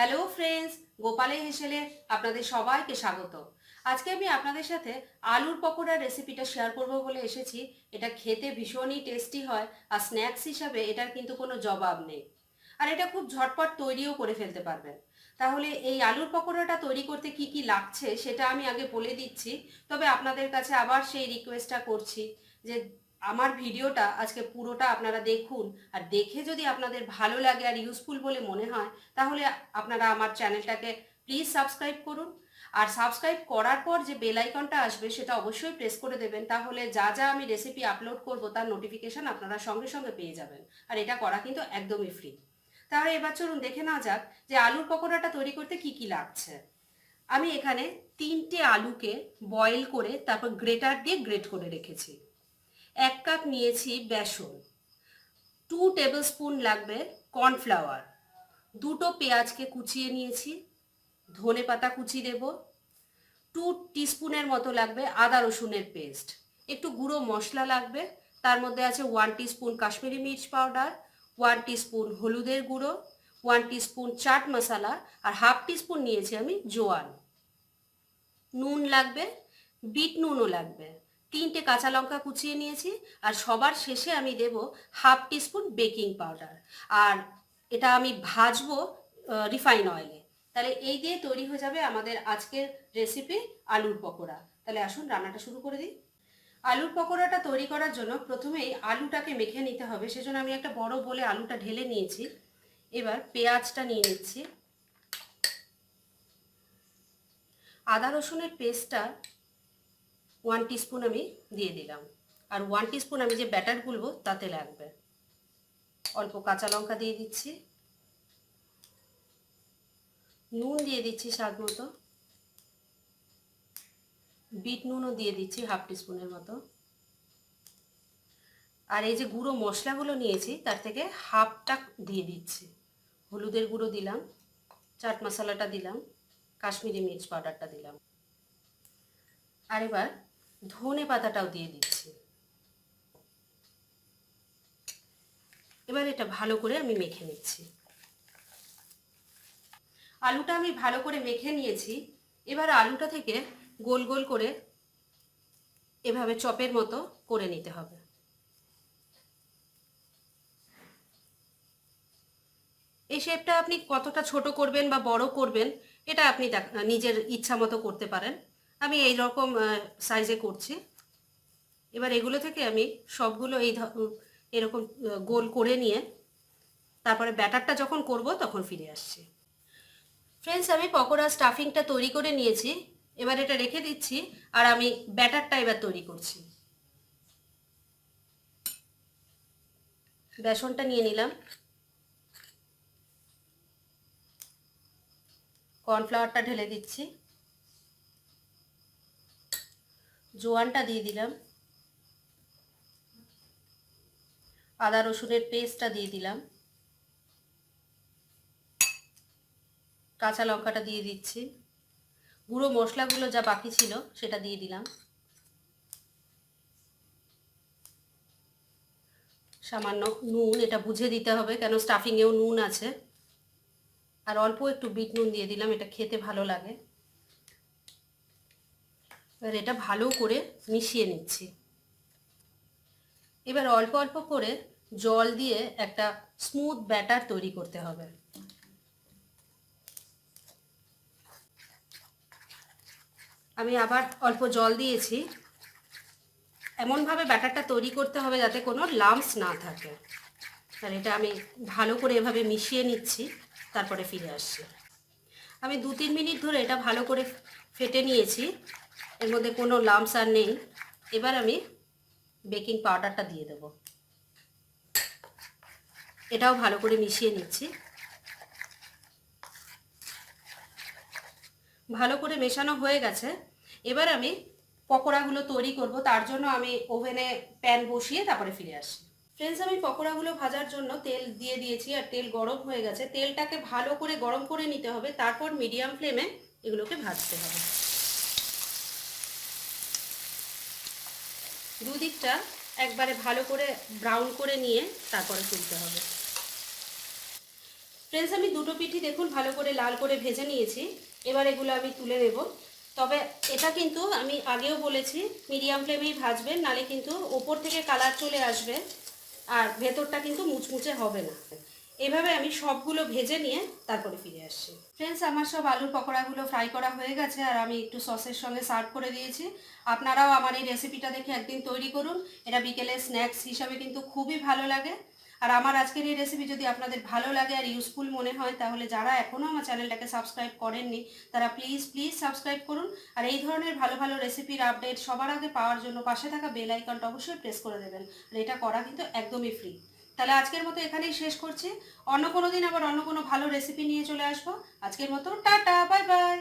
Hello friends গোপালে হেসেলে আপনাদের সবাইকে স্বাগত। আজকে আমি আপনাদের সাথে আলুর পকোড়ার রেসিপিটা শেয়ার করব বলে এসেছি। এটা খেতে ভীষণই টেস্টি হয় আর স্ন্যাক্স হিসাবে এটার কিন্তু কোনো জবাব নেই। আর এটা খুব ঝটপট তৈরিও করে ফেলতে পারবেন। তাহলে এই আলুর পকোড়াটা তৈরি করতে কি কি লাগছে সেটা আমি আগে বলে দিচ্ছি। তবে আপনাদের কাছে আবার সেই রিকোয়েস্টটা করছি যে আমার ভিডিওটা আজকে পুরোটা আপনারা দেখুন আর দেখে যদি আপনাদের ভালো লাগে আর ইউজফুল বলে মনে হয়, তাহলে আপনারা আমার চ্যানেলটাকে প্লিজ সাবস্ক্রাইব করুন। আর সাবস্ক্রাইব করার পর যে বেল আইকনটা আসবে, সেটা অবশ্যই প্রেস করে দেবেন, তাহলে যা যা আমি রেসিপি আপলোড করব, তার নোটিফিকেশন আপনারা সঙ্গে সঙ্গে পেয়ে যাবেন। আর এটা করা কিন্তু একদমই ফ্রি তাহলে এবার চলুন দেখে নেওয়া যাক যে আলুর পকোড়াটা তৈরি করতে কি কি লাগছে। আমি এখানে তিনটে আলুকে বয়েল করে তারপর গ্রেটার দিয়ে গ্রেট করে রেখেছি। এক কাপ নিয়েছি বেসন। টু টেবিল স্পুন লাগবে কর্নফ্লাওয়ার দুটো পেঁয়াজকে কুচিয়ে নিয়েছি, ধনে পাতা কুচি দেব। টু টিস্পুনের মতো লাগবে আদা রসুনের পেস্ট একটু গুঁড়ো মশলা লাগবে, তার মধ্যে আছে ওয়ান টিস্পুন কাশ্মীরি মির্চ পাউডার ওয়ান টিস্পুন হলুদের গুঁড়ো ওয়ান টিস্পুন চাট মশলা আর হাফ টিস্পুন নিয়েছি আমি জোয়ান। নুন লাগবে, বিট নুনও লাগবে। তিনটে কাঁচা লঙ্কা কুচিয়ে নিয়েছি আর সবার শেষে আমি দেব হাফ টিস্পুন বেকিং পাউডার। আর এটা আমি ভাজবো রিফাইন অয়েলে। তাহলে এই দিয়ে তৈরি হয়ে যাবে আমাদের আজকের রেসিপি আলুর পকোড়া। তাহলে আসুন রান্নাটা শুরু করে দিই। আলুর পকোড়াটা তৈরি করার জন্য প্রথমেই আলুটাকে মেখে নিতে হবে, সেজন্য আমি একটা বড় বলে আলুটা ঢেলে নিয়েছি। এবার পেঁয়াজটা নিয়ে নিচ্ছি। আদা রসুনের পেস্টটা ওয়ান টিস্পুন আমি দিয়ে দিলাম। আর ওয়ান টিস্পুন আমি যে ব্যাটার গুলবো, তাতে লাগবে। অল্প কাঁচা লঙ্কা দিয়ে দিচ্ছি। নুন দিয়ে দিচ্ছি স্বাদ মতো। বিট নুনও দিয়ে দিচ্ছি হাফ টিস্পুনের মতো। আর এই যে গুঁড়ো মশলাগুলো নিয়েছি, তার থেকে হাফটা দিয়ে দিচ্ছি। হলুদের গুঁড়ো দিলাম, চাট মশলাটা দিলাম, কাশ্মীরি মির্চ পাউডারটা দিলাম। আর এবার ধনে পাতাটাও দিয়ে দিচ্ছি। এবার এটা ভালো করে আমি মেখে নিচ্ছি। আলুটা আমি ভালো করে মেখে নিয়েছি। এবার আলুটা থেকে গোল গোল করে এভাবে চপের মতো করে নিতে হবে। এই শেপটা আপনি কতটা ছোট করবেন বা বড় করবেন, এটা আপনি নিজের ইচ্ছা মতো করতে পারেন। আমি এই রকম সাইজে করছি। এবার এগুলো থেকে আমি সবগুলো এই এরকম গোল করে নিয়ে তারপরে ব্যাটারটা যখন করব তখন ফিরে আসছি। ফ্রেন্ডস আমি পকোড়া স্টাফিংটা তৈরি করে নিয়েছি। এবার এটা রেখে দিচ্ছি আর আমি ব্যাটারটা এবার তৈরি করছি। বেসনটা নিয়ে নিলাম। কর্নফ্লাওয়ারটা ঢেলে দিচ্ছি। জোয়ানটা দিয়ে দিলাম। আদা রসুনের পেস্টটা দিয়ে দিলাম। কাঁচা লঙ্কাটা দিয়ে দিচ্ছি। গুঁড়ো মশলাগুলো যা বাকি ছিল সেটা দিয়ে দিলাম। সামান্য নুন, এটা বুঝে দিতে হবে কেন স্টাফিংয়েও নুন আছে। আর অল্প একটু বিট নুন দিয়ে দিলাম, এটা খেতে ভালো লাগে। এবার এটা ভালো করে মিশিয়ে নিচ্ছি। এবার অল্প অল্প করে জল দিয়ে একটা স্মুথ ব্যাটার তৈরি করতে হবে। আমি আবার অল্প জল দিয়েছি। এমনভাবে ব্যাটারটা তৈরি করতে হবে যাতে কোনো লাম্পস না থাকে। আর এটা আমি ভালো করে এভাবে মিশিয়ে নিচ্ছি, তারপরে ফিরে আসছি। আমি দু তিন মিনিট ধরে এটা ভালো করে ফেটে নিয়েছি। এর মধ্যে কোনো লাম্পস আর নেই। এবার আমি বেকিং পাউডারটা দিয়ে দেব। এটাও ভালো করে মিশিয়ে নিচ্ছি। ভালো করে মেশানো হয়ে গেছে। এবার আমি পকোড়াগুলো তৈরি করব। তার জন্য আমি ওভেনে প্যান বসিয়ে তারপরে ফিরে আসি। ফ্রেন্ডস আমি পকোড়াগুলো ভাজার জন্য তেল দিয়ে দিয়েছি আর তেল গরম হয়ে গেছে। তেলটাকে ভালো করে গরম করে নিতে হবে। তারপর মিডিয়াম ফ্লেমে এগুলোকে ভাজতে হবে। দুদিকটা একবারে ভালো করে ব্রাউন করে নিয়ে তারপরে তুলতে হবে। ফ্রেন্ডস আমি দুটো পিঠি দেখুন, ভালো করে লাল করে ভেজে নিয়েছি। এবার এগুলো আমি তুলে নেব তবে এটা কিন্তু আমি আগেও বলেছি মিডিয়াম ফ্লেমেই ভাজবেন, নালে কিন্তু ওপর থেকে কালার চলে আসবে, আর ভেতরটা কিন্তু মুচমুচে হবে না। এভাবে আমি সবগুলো ভেজে নিয়ে তারপরে ফিরে আসছি ফ্রেন্ডস আমার সব আলুর পকোড়াগুলো ফ্রাই করা হয়ে গেছে আর আমি একটু সসের সঙ্গে সার্ভ করে দিয়েছি। আপনারাও আমার এই রেসিপিটা দেখে একদিন তৈরি করুন। এটা বিকেলে স্ন্যাক্স হিসাবে কিন্তু খুবই ভালো লাগে। আর আমার আজকের এই রেসিপি যদি আপনাদের ভালো লাগে আর ইউজফুল মনে হয়, তাহলে যারা এখনও আমার চ্যানেলটাকে সাবস্ক্রাইব করেননি, তারা প্লিজ প্লিজ সাবস্ক্রাইব করুন। আর এই ধরনের ভালো ভালো রেসিপির আপডেট সবার আগে পাওয়ার জন্য পাশে থাকা বেল আইকনটা অবশ্যই প্রেস করে দেবেন। আর এটা করা কিন্তু একদমই ফ্রি তাহলে আজকের মতো এখানেই শেষ করছি। অন্য কোনো দিন আবার অন্য কোনো ভালো রেসিপি নিয়ে চলে আসব। আজকের মতো টাটা বাই বাই